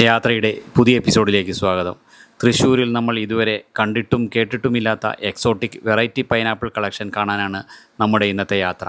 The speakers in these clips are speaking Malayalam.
യാത്രയുടെ പുതിയ എപ്പിസോഡിലേക്ക് സ്വാഗതം. തൃശ്ശൂരിൽ നമ്മൾ ഇതുവരെ കണ്ടിട്ടും കേട്ടിട്ടുമില്ലാത്ത എക്സോട്ടിക് വെറൈറ്റി പൈനാപ്പിൾ കളക്ഷൻ കാണാനാണ് നമ്മുടെ ഇന്നത്തെ യാത്ര.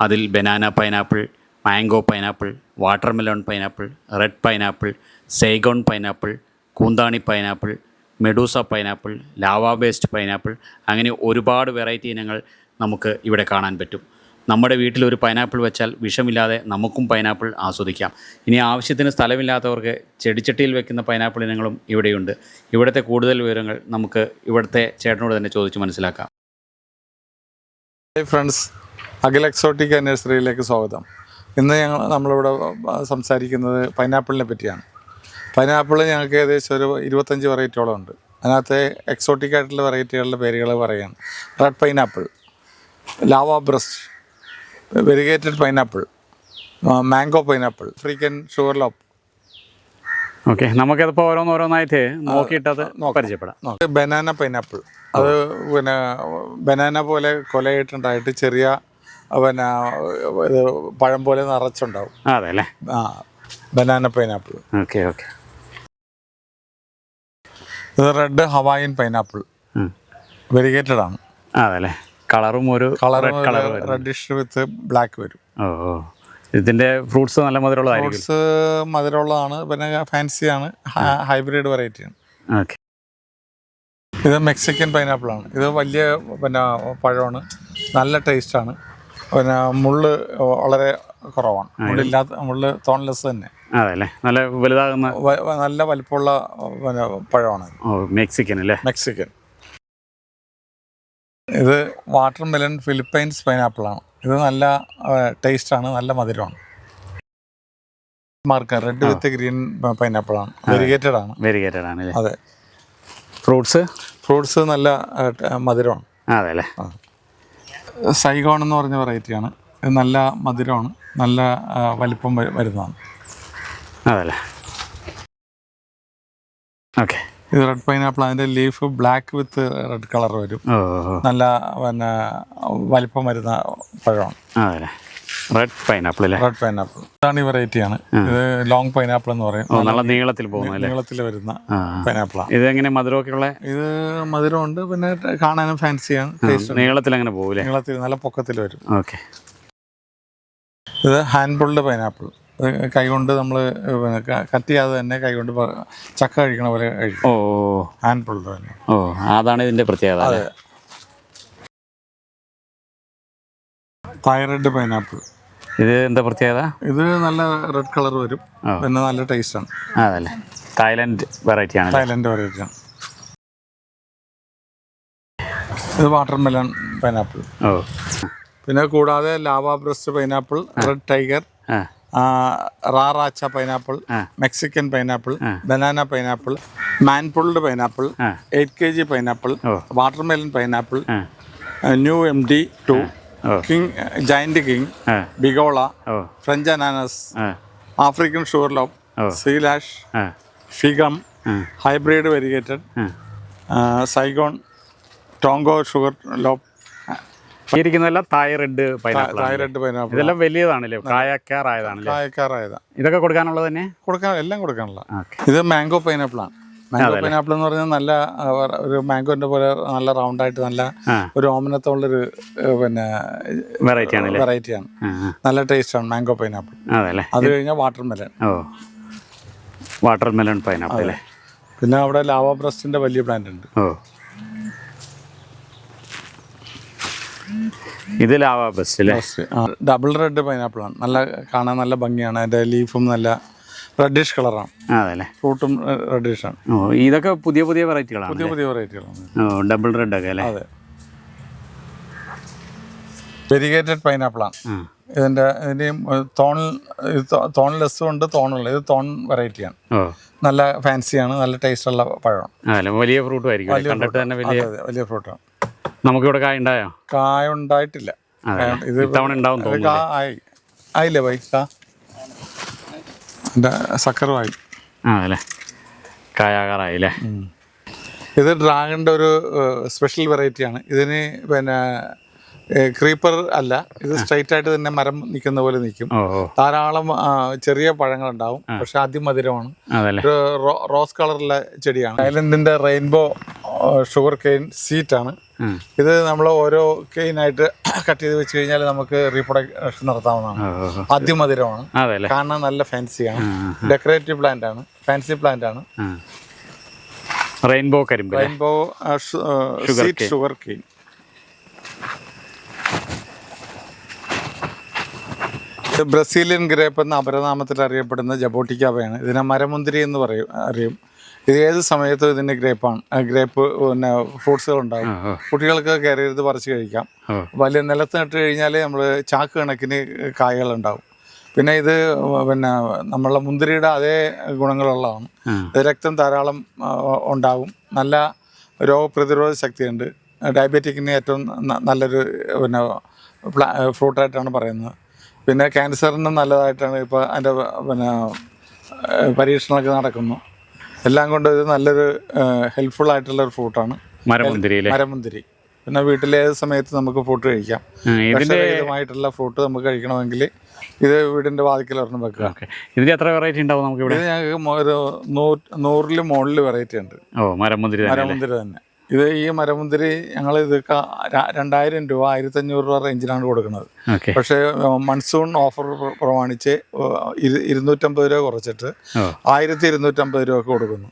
അതിൽ banana pineapple mango pineapple watermelon pineapple red pineapple Saigon pineapple കൂന്താണി pineapple Medusa pineapple lava based pineapple അങ്ങനെ ഒരുപാട് വെറൈറ്റി ഇനങ്ങൾ നമുക്ക് ഇവിടെ കാണാൻ പറ്റും. നമ്മുടെ വീട്ടിൽ ഒരു പൈനാപ്പിൾ വെച്ചാൽ വിഷമില്ലാതെ നമുക്കും പൈനാപ്പിൾ ആസ്വദിക്കാം. ഇനി ആവശ്യത്തിന് സ്ഥലമില്ലാത്തവർക്ക് ചെടിച്ചട്ടിയിൽ വെക്കുന്ന പൈനാപ്പിൾ ഇനങ്ങളും ഇവിടെയുണ്ട്. ഇവിടുത്തെ കൂടുതൽ വിവരങ്ങൾ നമുക്ക് ഇവിടുത്തെ ചേട്ടനോട് തന്നെ ചോദിച്ച് മനസ്സിലാക്കാം. ഫ്രണ്ട്സ് അഖിൽ എക്സോട്ടിക് നഴ്സറിയിലേക്ക് സ്വാഗതം. ഇന്ന് ഞങ്ങൾ നമ്മളിവിടെ സംസാരിക്കുന്നത് പൈനാപ്പിളിനെ പറ്റിയാണ്. പൈനാപ്പിൾ ഞങ്ങൾക്ക് ഏകദേശം ഒരു ഇരുപത്തഞ്ച് വെറൈറ്റിയോളം ഉണ്ട്. അതിനകത്ത് എക്സോട്ടിക് ആയിട്ടുള്ള വെറൈറ്റികളുടെ പേരുകൾ പറയുകയാണ് red pineapple lava burst variegated pineapple mango pineapple ഫ്രീക്കൻ sugar loaf okay നമുക്കതിപ്പോൾ ഓരോന്നോരോന്നായിട്ട് നോക്കിയിട്ടത് പരിചയപ്പെടാം. ബനാന പൈനാപ്പിൾ അത് പിന്നെ ബനാന പോലെ കൊലയായിട്ടുണ്ടായിട്ട് ചെറിയ പിന്നെ ഇത് പഴം പോലെ നിറച്ചുണ്ടാവും. അതെ അല്ലേ ആ ബനാന പൈനാപ്പിൾ ഓക്കെ ഓക്കെ ഇത് റെഡ് ഹവായൻ പൈനാപ്പിൾ വെരിഗേറ്റഡ് ആണ്. അതെ അല്ലേ കളറും ഒരു colour red colour reddish with black വരും. ഓ ഇതിന്റെ ഫ്രൂട്ട്സ് നല്ല മധുരമുള്ളതായിരിക്കും. ഫ്രൂട്ട്സ് മധുരമുള്ളതാണ് പിന്നെ ഫാൻസി ആണ് ഹൈബ്രിഡ് വെറൈറ്റി ആണ്. ഓക്കെ. ഇത് മെക്സിക്കൻ പൈനാപ്പിൾ ആണ്. ഇത് വലിയ പിന്നെ പഴമാണ് നല്ല ടേസ്റ്റാണ് പിന്നെ മുള്ള് വളരെ കുറവാണ്. മുള്ളില്ലാത്ത മുള്ള് തോൺലെസ് തന്നെ. അതെല്ലേ നല്ല വലുതാകുന്ന നല്ല വലിപ്പമുള്ള പിന്നെ പഴമാണ് മെക്സിക്കൻ അല്ലേ? മെക്സിക്കൻ. ഇത് വാട്ടർ മെലൺ ഫിലിപ്പൈൻസ് പൈനാപ്പിളാണ്. ഇത് നല്ല ടേസ്റ്റ് ആണ് നല്ല മധുരമാണ്. Mark red with green pineapple ആണ് വെരിഗേറ്റഡ് ആണ്. വെരിഗേറ്റഡ് ആണ് അതെ. ഫ്രൂട്ട്സ്? ഫ്രൂട്ട്സ് നല്ല മധുരമാണ്. അതെ അല്ലേ സൈഗോൺ എന്ന് പറഞ്ഞ വെറൈറ്റിയാണ് ഇത് നല്ല മധുരമാണ്. നല്ല വലിപ്പം വരുന്നതാണ്. അതെ അല്ലേ ഓക്കെ ഇത് റെഡ് പൈനാപ്പിൾ അതിന്റെ leaf black with red colour വരും. നല്ല പിന്നെ വലിപ്പം വരുന്ന പഴമാണ്. അതെ. റെഡ് പൈനാപ്പിൾ അല്ലേ? റെഡ് പൈനാപ്പിൾ ഇതാണ് ഈ വെറൈറ്റി ആണ്. ഇത് ലോങ് പൈനാപ്പിൾ എന്ന് പറയും. നല്ല നീളത്തിൽ പോകുന്നു നീളത്തിൽ വരുന്ന പൈനാപ്പിളാണ് ഇത് എങ്ങനെ മധുരമൊക്കെയുള്ള ഇത് മധുരമുണ്ട്. പിന്നെ കാണാനും ഫാൻസിയാണ് നീളത്തിൽ അങ്ങനെ പോകില്ല നീളത്തിൽ നല്ല പൊക്കത്തിൽ വരും. ഓക്കെ. ഇത് ഹാൻഡ് പൈനാപ്പിൾ കൈകൊണ്ട് നമ്മൾ പിന്നെ കട്ട് ചെയ്യാതെ തന്നെ കൈകൊണ്ട് ചക്ക കഴിക്കണ പോലെ കഴിക്കും. ഓ പുൾഡ് തന്നെ. ഓ അതാണ് ഇതിന്റെ പ്രത്യേകത? Thyroid pineapple. ഇത് എന്താ പ്രത്യേകത? ഇത് നല്ല റെഡ് കളർ വരും. പിന്നെ നല്ല ടേസ്റ്റാണ്. അതല്ലേ. തായ്ലൻഡ് വെറൈറ്റി ആണ് തായ്ലൻഡ് വെറൈറ്റി ആണ് ഇത് വാട്ടർ മെലൺ പൈനാപ്പിൾ. ഓ. പിന്നെ കൂടാതെ lava burst pineapple red tiger റാറാച്ച pineapple Mexican pineapple banana pineapple മാൻപുൾഡ് pineapple. Eight K G pineapple. Watermelon pineapple new M D two king giant king ബിഗോള French അനാനസ് ആഫ്രിക്കൻ ഷുഗർലോപ്പ് ഓ. സീലാഷ് ഫിഗം ഹൈബ്രിഡ് വെരിഗേറ്റഡ് സൈഗോൺ ടോങ്കോ ഷുഗർ ലോപ്പ് ഇരിക്കുന്നതെല്ലാം പൈനാപ്പിൾ തായ്റെഡ് പൈനാപ്പിൾ ഇതെല്ലാം വലിയതാണല്ലേ? കായക്കാറായതാണല്ലേ? കായക്കാറായതാ. ഇതൊക്കെ കൊടുക്കാനുള്ളത് തന്നെ? കൊടുക്കാൻ എല്ലാം കൊടുക്കാനുള്ള ഇത് മാംഗോ പൈനാപ്പിൾ ആണ് മാംഗോ പൈനാപ്പിൾ എന്ന് പറഞ്ഞാൽ നല്ല ഒരു മാംഗോന്റെ പോലെ നല്ല റൗണ്ട് ആയിട്ട് നല്ല ഒരു ഓമനത്തുള്ളൊരു ഒരു പിന്നെ വെറൈറ്റി ആണ് വെറൈറ്റിയാണ്. ആ ആ. നല്ല ടേസ്റ്റ് ആണ് മാംഗോ പൈനാപ്പിൾ. അത് കഴിഞ്ഞാൽ water melon water melon pineapple പിന്നെ അവിടെ ലാവാ ബ്രസ്റ്റിന്റെ വലിയ പ്ലാന്റ് ഉണ്ട് ഓ ഇത് ലാവാ ബെസ്റ്റ് അല്ലേ ഡബിൾ റെഡ് പൈനാപ്പിൾ ആണ്. നല്ല കാണാൻ നല്ല ഭംഗിയാണ്. അതിന്റെ ലീഫും നല്ല റെഡിഷ് കളറാണ് അതല്ലേ? ഫ്രൂട്ടും റെഡിഷ് ആണ്. ഓ ഇതൊക്കെ പുതിയ പുതിയ വെറൈറ്റികളാണ് പുതിയ പുതിയ വെറൈറ്റികളാണ് ഓ ഡബിൾ റെഡ് ഒക്കെ അല്ലേ? അതെ. വെരിഗേറ്റഡ് പൈനാപ്പിൾ ആണ്. ഇതിന്റെ ഇതിന്റെയും തോൺ ലെസ്സും ഉണ്ട് തോണുള്ള ഇത് തോൺ വെറൈറ്റിയാണ് നല്ല ഫാൻസിയാണ് നല്ല ടേസ്റ്റ് ഉള്ള പഴമാണ്. വലിയ ഫ്രൂട്ടും ആയിരിക്കും വലിയ ഫ്രൂട്ടാണ് നമുക്കിവിടെ കായ ഉണ്ടായോ? കായ ഉണ്ടായിട്ടില്ല ഇത് ഇത്തവണ ഉണ്ടാവും ആയി ആയില്ലേ ബൈ? കാ. സക്കറുമായി ആ അല്ലേ ഇത് ഡ്രാഗണിന്റെ ഒരു സ്പെഷ്യൽ വെറൈറ്റിയാണ് ഇതിന് പിന്നെ ക്രീപ്പർ അല്ല. ഇത് സ്ട്രൈറ്റ് ആയിട്ട് തന്നെ മരം നിൽക്കുന്ന പോലെ നിൽക്കും. ധാരാളം ചെറിയ ചെറിയ പഴങ്ങളുണ്ടാവും. പക്ഷെ അതിമധുരമാണ്. മധുരമാണ് ഒരു റോസ് കളറുള്ള ചെടിയാണ്. ഐലൻഡിന്റെ റെയിൻബോ ഷുഗർ കെയിൻ സീറ്റ് ആണ്. ഇത് നമ്മൾ ഓരോ കെയിനായിട്ട് കട്ട് ചെയ്ത് വെച്ച് കഴിഞ്ഞാൽ നമുക്ക് റീപ്രൊഡക്ഷൻ നടത്താവുന്നതാണ്. അതിമധുരമാണ്. കാരണം കാണാൻ നല്ല ഫാൻസിയാണ് ഡെക്കറേറ്റീവ് പ്ലാന്റ് ആണ്. ഫാൻസി പ്ലാന്റ് ആണ്. റെയിൻബോ കരിമ്പ് rainbow sweet sugar cane Brazilian grape എന്ന അപരനാമത്തിൽ അറിയപ്പെടുന്ന ജബോട്ടിക്കാവയാണ്. ഇതിനെ മരമുന്തിരി എന്ന് പറയും അറിയും. ഇത് ഏത് സമയത്തും ഗ്രേപ്പ് ആണ്. ഗ്രേപ്പ് പിന്നെ ഫ്രൂട്ട്സുകൾ ഉണ്ടാകും. കുട്ടികൾക്ക് കയറിയത് പറിച്ച് കഴിക്കാം. വലിയ നിലത്ത് നട്ട് കഴിഞ്ഞാൽ നമ്മൾ ചാക്ക് കണക്കിന് കായകൾ ഉണ്ടാവും പിന്നെ ഇത് പിന്നെ നമ്മളെ മുന്തിരിയുടെ അതേ ഗുണങ്ങളുള്ളതാണ്. രക്തം ധാരാളം ഉണ്ടാവും. ഉണ്ടാകും നല്ല രോഗപ്രതിരോധ ശക്തിയുണ്ട്. ഡയബറ്റിക്കിന് ഏറ്റവും നല്ലൊരു പിന്നെ ഫ്രൂട്ടായിട്ടാണ് പറയുന്നത്. പിന്നെ ക്യാൻസറിനും നല്ലതായിട്ടാണ് ഇപ്പോൾ അതിന്റെ പിന്നെ പരീക്ഷണമൊക്കെ നടക്കുന്നു. എല്ലാം കൊണ്ടും ഇത് നല്ലൊരു ഹെൽപ്ഫുൾ ആയിട്ടുള്ള ഒരു ഫ്രൂട്ടാണ് മരമുന്തിരി മരമുന്തിരി. പിന്നെ വീട്ടിലേത് സമയത്ത് നമുക്ക് ഫ്രൂട്ട് കഴിക്കാം. ഇതിന്റെ വിഷരഹിതമായിട്ടുള്ള ഫ്രൂട്ട് നമുക്ക് കഴിക്കണമെങ്കിൽ ഇത് വീടിന്റെ വാതിക്കൽ ഒരെണ്ണം വെക്കുക. ഇതിന്റെ എത്ര വെറൈറ്റി ഉണ്ടാവും നമുക്ക് ഇവിടെ? ഞങ്ങൾക്ക് നൂറിലും ഒരു നൂ- നൂറിൽ മുകളിൽ വെറൈറ്റി ഉണ്ട്. ഓ മരമുന്തിരി മരമുന്തിരി തന്നെ. ഇത് ഈ മരമുന്തിരി ഞങ്ങൾ ഇത് രണ്ടായിരം രൂപ ആയിരത്തഞ്ഞൂറ് രൂപ റേഞ്ചിലാണ് കൊടുക്കുന്നത്. പക്ഷേ മൺസൂൺ ഓഫർ പ്രമാണിച്ച് ഇരു- ഇരുന്നൂറ്റമ്പത് രൂപ കുറച്ചിട്ട് ആയിരത്തി ഇരുന്നൂറ്റമ്പത് രൂപ കൊടുക്കുന്നു.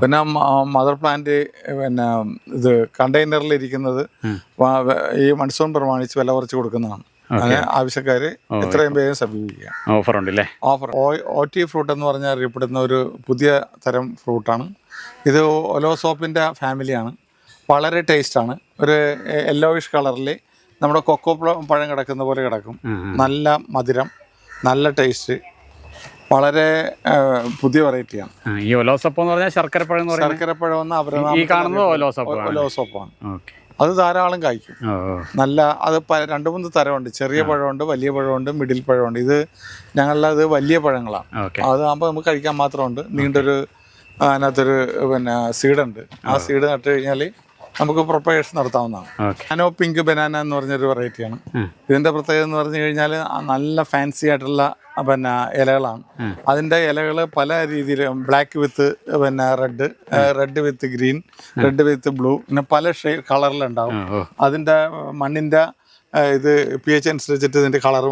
പിന്നെ മദർ പ്ലാന്റ് പിന്നെ ഇത് കണ്ടെയ്നറിൽ ഇരിക്കുന്നത് ഈ മൺസൂൺ പ്രമാണിച്ച് വില കുറച്ച് കൊടുക്കുന്നതാണ്. ആവശ്യക്കാര് എത്രയും വേഗം സമീപിക്കുക ഓഫർ ഉണ്ട് അല്ലേ ഓഫർ ഓ ടി ഫ്രൂട്ട് എന്ന് പറഞ്ഞാൽ അറിയപ്പെടുന്ന ഒരു പുതിയ തരം ഫ്രൂട്ടാണ് ഇത് ഒലോസോപ്പിന്റെ ഫാമിലിയാണ് വളരെ ടേസ്റ്റാണ് ഒരു യെല്ലോയിഷ് കളറിൽ നമ്മുടെ കൊക്കോ പഴം കിടക്കുന്ന പോലെ കിടക്കും. നല്ല മധുരം നല്ല ടേസ്റ്റ് വളരെ പുതിയ വെറൈറ്റിയാണ് ഈ ഒലോസപ്പം എന്ന് പറഞ്ഞാൽ ശർക്കരപ്പഴം എന്ന് പറയുന്നത്? ശർക്കരപ്പഴം എന്ന ഈ കാണുന്നത് ഒലോസപ്പം ഒലോ സോപ്പാണ് ഓക്കെ. അത് ധാരാളം കായ്ക്കും. നല്ല അത് രണ്ടു മൂന്ന് തരമുണ്ട്. ചെറിയ പഴമുണ്ട് വലിയ പഴമുണ്ട് മിഡിൽ പഴമുണ്ട്. ഇത് ഞങ്ങളത് വലിയ പഴങ്ങളാണ്. അത് അതാകുമ്പോൾ നമുക്ക് കഴിക്കാൻ മാത്രമുണ്ട്. നീണ്ടൊരു അതിനകത്തൊരു പിന്നെ സീഡുണ്ട് ആ സീഡ് നട്ട് കഴിഞ്ഞാൽ നമുക്ക് പ്രൊപ്പഗേഷൻ നടത്താവുന്നതാണ്. അനോ പിങ്ക് ബനാന എന്ന് പറഞ്ഞൊരു വെറൈറ്റിയാണ് ഇതിന്റെ പ്രത്യേകത എന്ന് പറഞ്ഞു കഴിഞ്ഞാൽ നല്ല ഫാൻസി ആയിട്ടുള്ള പിന്നെ ഇലകളാണ്. അതിന്റെ ഇലകൾ പല രീതിയിൽ ബ്ലാക്ക് വിത്ത് പിന്നെ red red with green red with blue പിന്നെ പല ഷേ കളറിലുണ്ടാവും അതിന്റെ ആ, ഇത് പി എച്ച് അനുസരിച്ചിട്ട് ഇതിന്റെ കളർ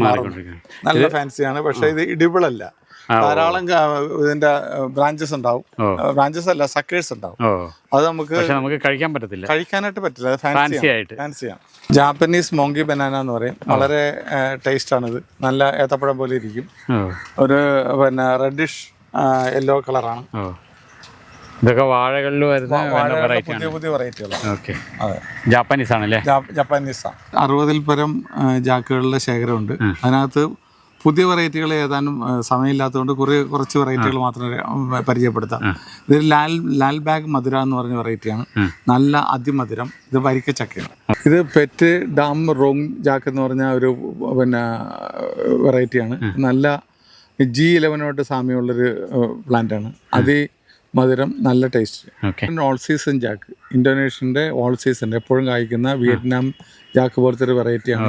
മാറും. നല്ല ഫാൻസിയാണ് പക്ഷേ ഇത് ഇടിബിളല്ല ധാരാളം ഇതിന്റെ ബ്രാഞ്ചസ് ഉണ്ടാവും. ബ്രാഞ്ചസ് അല്ല സക്കേഴ്സ് ഉണ്ടാവും. അത് നമുക്ക് നമുക്ക് കഴിക്കാൻ പറ്റത്തില്ല. കഴിക്കാനായിട്ട് പറ്റില്ല. ഫാൻസി ആയിട്ട്. ഫാൻസിയാണ് ജാപ്പനീസ് മോങ്കി ബനാന എന്ന് പറയും. വളരെ ടേസ്റ്റ് ആണിത്. നല്ല ഏത്തപ്പഴം പോലെ ഇരിക്കും. ഒരു പിന്നെ റെഡിഷ് യെല്ലോ കളറാണ് ഇതൊക്കെ വാഴകളിൽ വരുന്ന ആണ്. പുതിയ പുതിയ വെറൈറ്റികളാണ് ഓക്കെ. അതെ. ജാപ്പാനീസ് ആണല്ലേ? ജപ്പാനീസാണ് അറുപതിൽ പരം ജാക്കുകളുടെ ശേഖരമുണ്ട്. അതിനകത്ത് പുതിയ വെറൈറ്റികൾ ഏതാനും സമയമില്ലാത്തതുകൊണ്ട് കുറേ കുറച്ച് വെറൈറ്റികൾ മാത്രമേ പരിചയപ്പെടുത്താം. ഇത് ലാൽ ലാൽ ബാഗ് മധുര എന്ന് പറഞ്ഞ വെറൈറ്റിയാണ് നല്ല അതിമധുരം ഇത് വരിക്ക ചക്കയാണ്. ഇത് പെറ്റ് ഡാം റോങ് ജാക്ക് എന്ന് പറഞ്ഞ ഒരു പിന്നെ വെറൈറ്റിയാണ് നല്ല ജി ഇലവനോട്ട് സാമ്യമുള്ളൊരു പ്ലാന്റാണ് അതി മധുരം നല്ല ടേസ്റ്റ് ഓൾ സീസൺ ജാക്ക് ഇന്തോനേഷ്യന്റെ ഓൾ സീസൺ എപ്പോഴും കായ്ക്കുന്ന വിയറ്റ്നാം ജാക്ക് പോലത്തെ ഒരു വെറൈറ്റിയാണ്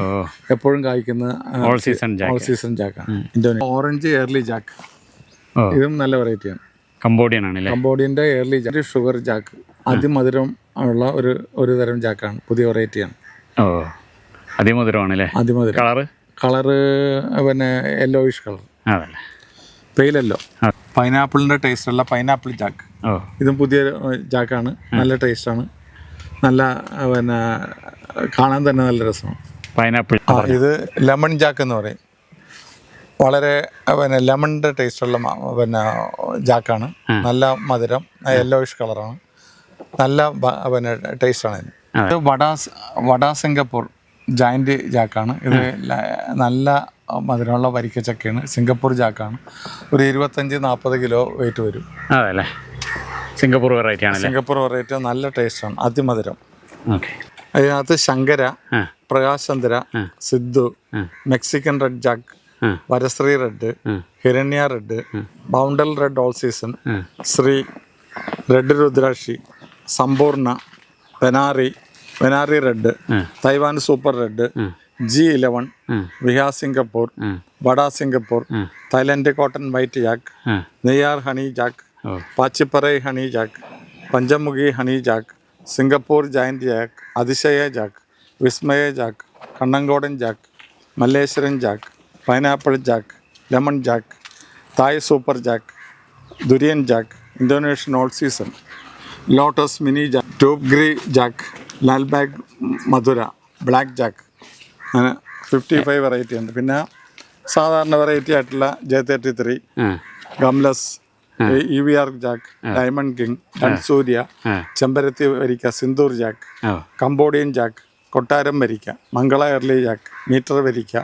എപ്പോഴും കായ്ക്കുന്ന ഓൾ സീസൺ ഓൾ സീസൺ ജാക്കാണ് ഇന്തോനേഷ്യ ഓറഞ്ച് എയർലി ജാക്ക് ഇതും നല്ല വെറൈറ്റിയാണ് കംബോഡിയൻ ആണല്ലേ കംബോഡിയന്റെ എയർലി ജാക്ക് ഷുഗർ ജാക്ക് അതിമധുരം ഉള്ള ഒരു ഒരു തരം ജാക്കാണ് പുതിയ വെറൈറ്റിയാണ് ഓ. അതിമധുരമാണല്ലേ അതിമധുരം. കളറ് കളറ് പിന്നെ യെല്ലോയിഷ് കളർ അതല്ലേ പെയിലല്ലോ ആ. ടേസ്റ്റ് ടേസ്റ്റുള്ള പൈനാപ്പിൾ ജാക്ക്. ഇതും പുതിയ ജാക്കാണ്. നല്ല ടേസ്റ്റാണ് നല്ല പിന്നെ കാണാൻ തന്നെ നല്ല രസമാണ്. പൈനാപ്പിൾ. ഇത് ലെമൺ ജാക്ക് എന്ന് പറയും. വളരെ പിന്നെ ലെമണിന്റെ ടേസ്റ്റുള്ള പിന്നെ ജാക്കാണ്. നല്ല മധുരം യെല്ലോയിഷ് കളറാണ് നല്ല പിന്നെ ടേസ്റ്റാണ് ഇതിന് ഇത്. വടാ വടാ സിംഗപ്പൂർ ജായിന്റ് ജാക്കാണ്. ഇത് നല്ല മധുരമുള്ള വരിക്ക ചക്കയാണ്. സിംഗപ്പൂർ ചാക്കാണ്. ഒരു ഇരുപത്തഞ്ച് നാൽപ്പത് കിലോ വെയിറ്റ് വരും. അതല്ലേ? സിംഗപ്പൂർ വെറൈറ്റി ആണ് സിംഗപ്പൂർ വെറൈറ്റി നല്ല ടേസ്റ്റാണ് അതിമധുരം. ഓക്കെ. അതിനകത്ത് Shankara പ്രകാശന്തര Prakash Chandra Sidhu. Mexican red jack വരശ്രീ red Hiranya red ബൗണ്ടൽ red all season Shri red രുദ്രാക്ഷി സമ്പൂർണ ബനാറി വെനാറി red Taiwan super red G eleven വിഹാ Singapore വട Singapore Thailand cotton white jack Neyyar honey jack ഓ. Pachiparai honey jack Panchamukhi honey jack Singapore giant jack അതിശയ ജാക്ക് വിസ്മയ jack Kannankodan jack മല്ലേശ്വരൻ jack pineapple jack lemon jack Thai super jack durian jack Indonesian all season lotus mini jack tube ഗ്രീ ജാക്ക് ലാൽബാഗ് മധുര ബ്ലാക്ക് ജാക്ക് അങ്ങനെ ഫിഫ്റ്റി ഫൈവ് വെറൈറ്റി ഉണ്ട്. പിന്നെ സാധാരണ വെറൈറ്റി ആയിട്ടുള്ള J thirty three gumless E V R jack diamond king സൂര്യ ചെമ്പരത്തി വരിക്ക സിന്ദൂർ ജാക്ക് കംബോഡിയൻ ജാക്ക് കൊട്ടാരം വരിക്ക മംഗള എർലി ജാക്ക് മീറ്റർ വരിക്ക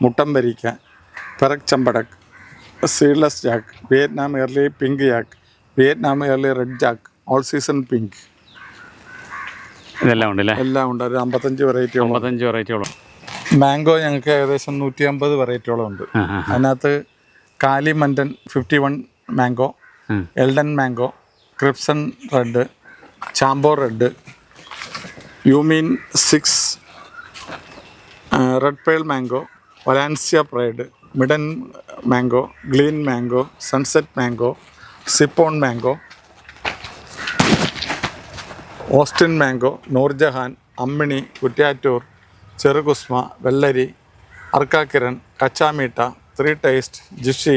മുട്ടം വരിക്ക പെറക് ചമ്പടക് seedless jack Vietnam early pink jack Vietnam early red jack all season pink ഇതെല്ലാം ഉണ്ട് എല്ലാം ഉണ്ട്. ഒരു അമ്പത്തഞ്ച് വെറൈറ്റിയോളം അമ്പത്തഞ്ച് വെറൈറ്റിയോളം മാംഗോ ഞങ്ങൾക്ക് ഏകദേശം നൂറ്റി അമ്പത് വെറൈറ്റിയോളം ഉണ്ട് അതിനകത്ത് കാലി മണ്ടൻ ഫിഫ്റ്റി വൺ മാംഗോ എൽഡൻ മാംഗോ ക്രിപ്സൺ റെഡ് ചാമ്പോ റെഡ് യൂമീൻ six red pearl mango ഒലാൻസിയ pride മിഡൻ mango Glenn mango sunset mango സിപ്പോൺ mango Austin mango Noorjahan Ammini കുറ്റ്യാറ്റൂർ ചെറുകുസ്മ വെള്ളരി അർക്കാക്കിരൺ കച്ചാമീട്ട ത്രീ ടേസ്റ്റ് ജിഷി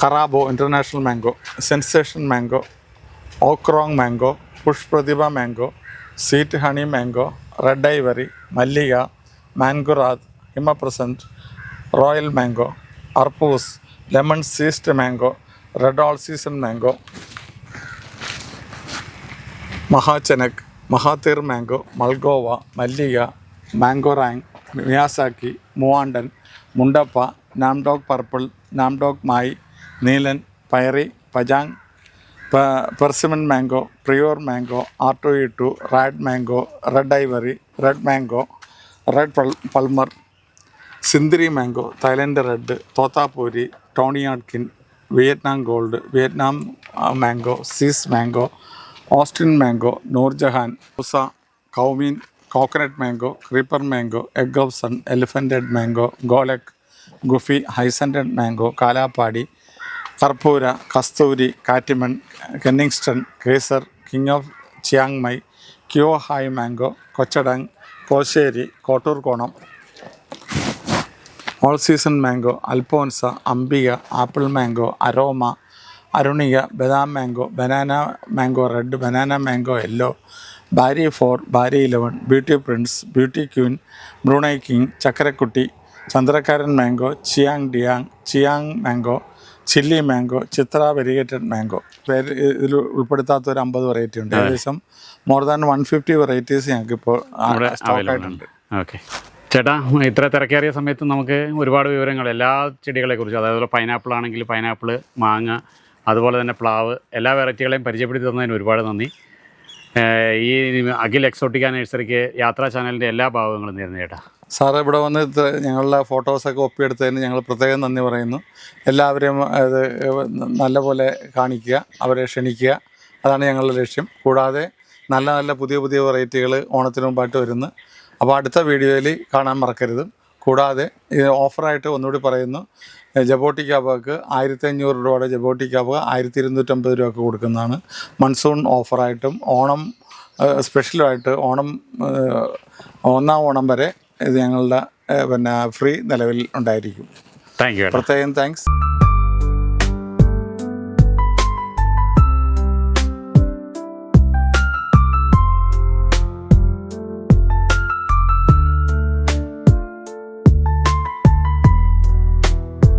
ഖറാബോ international mango sensation mango ഓക്രോങ് mango പുഷ് പ്രതിഭ mango sweet honey mango red ivory Mallika മാൻഗുറാദ് ഹിമപ്രസന്റ് royal mango അർപ്പൂസ് lemon zest mango red all season mango മഹാചനക് Mahathir mango Malgova Mallika മാംഗോറാങ് മിയാസാക്കി മൂവാണ്ടൻ മുണ്ടപ്പ നാംഡോക് പർപ്പിൾ നാംഡോക് മായി നീലൻ പയറി പജാങ് പെർസിമൻ മാംഗോ പ്രിയോർ മാംഗോ ആർട്ടോ ഇട്ടു RAD mango red ivory red mango red പൾ Palmer Sindhri mango Thailand red Totapuri ടോണിയാട്കിൻ Vietnam gold Vietnam mango സീസ് മാംഗോ ഓസ്റ്റിൻ മാംഗോ നൂർജഹാൻ ഉസ കൗമീൻ coconut mango creeper mango egg of sun എലിഫന്റഡ് mango ഗോലക് ഗുഫി ഹൈസന്റഡ് മാംഗോ കാലാപ്പാടി കർപ്പൂര കസ്തൂരി കാറ്റിമൺ കെന്നിങ്സ്റ്റൺ Kesar king of Chiang Mai ക്യോ hi mango കൊച്ചടങ് കോശേരി കോട്ടൂർകോണം all season mango Alphonso Ambika apple mango aroma Arunika ബദാം mango banana mango red banana mango yellow ബാരി ഫോർ ബാരി eleven beauty prince beauty queen Brunei king ചക്കരക്കുട്ടി ചന്ദ്രക്കാരൻ മാംഗോ ചിയാങ് ഡിയാങ് ചിയാങ് മാംഗോ ചില്ലി മാംഗോ ചിത്ര വെരിഗേറ്റഡ് മാംഗോ. പേര് ഇതിൽ ഉൾപ്പെടുത്താത്ത ഒരു അമ്പത് വെറൈറ്റി ഉണ്ട്. ഏകദേശം more than one fifty varieties ഞങ്ങൾക്കിപ്പോൾ സ്റ്റോക്കായിട്ടുണ്ട് ഓക്കെ ചേട്ടാ ഇത്ര തിരക്കേറിയ സമയത്ത് നമുക്ക് ഒരുപാട് വിവരങ്ങൾ എല്ലാ ചെടികളെ കുറിച്ച് അതായത് പൈനാപ്പിൾ ആണെങ്കിൽ പൈനാപ്പിൾ മാങ്ങ അതുപോലെ തന്നെ പ്ലാവ് എല്ലാ വെറൈറ്റികളെയും പരിചയപ്പെടുത്തി തന്നതിന് ഒരുപാട് നന്ദി. ഈ അഖിൽ എക്സോട്ടിക്ക നഴ്സറിക്ക് യാത്രാ ചാനലിന്റെ എല്ലാ ഭാഗങ്ങളും നേരുന്നു ചേട്ടാ. സാറ് ഇവിടെ വന്ന് ഞങ്ങളുടെ ഫോട്ടോസൊക്കെ ഒപ്പിയെടുത്തതിന് ഞങ്ങൾ പ്രത്യേകം നന്ദി പറയുന്നു. എല്ലാവരെയും അത് നല്ലപോലെ കാണിക്കുക അവരെ ക്ഷണിക്കുക. അതാണ് ഞങ്ങളുടെ ലക്ഷ്യം. കൂടാതെ നല്ല നല്ല പുതിയ പുതിയ വെറൈറ്റികൾ ഓണത്തിന് മുമ്പായിട്ട് വരുന്നു. അപ്പോൾ അടുത്ത വീഡിയോയിൽ കാണാൻ മറക്കരുത്. കൂടാതെ ഇത് ഓഫറായിട്ട് ഒന്നുകൂടി പറയുന്നു. ജബോട്ടി ക്യാബക്ക് ആയിരത്തി അഞ്ഞൂറ് രൂപയുടെ ജബോട്ടി ക്യാബ് ആയിരത്തി ഇരുന്നൂറ്റമ്പത് രൂപയ്ക്ക് കൊടുക്കുന്നതാണ്. മൺസൂൺ ഓഫറായിട്ടും ഓണം സ്പെഷ്യലായിട്ട് ഓണം ഒന്നാം ഓണം വരെ ഇത് ഞങ്ങളുടെ പിന്നെ ഫ്രീ നിലവിൽ ഉണ്ടായിരിക്കും. താങ്ക് യു പ്രത്യേകം താങ്ക്സ്.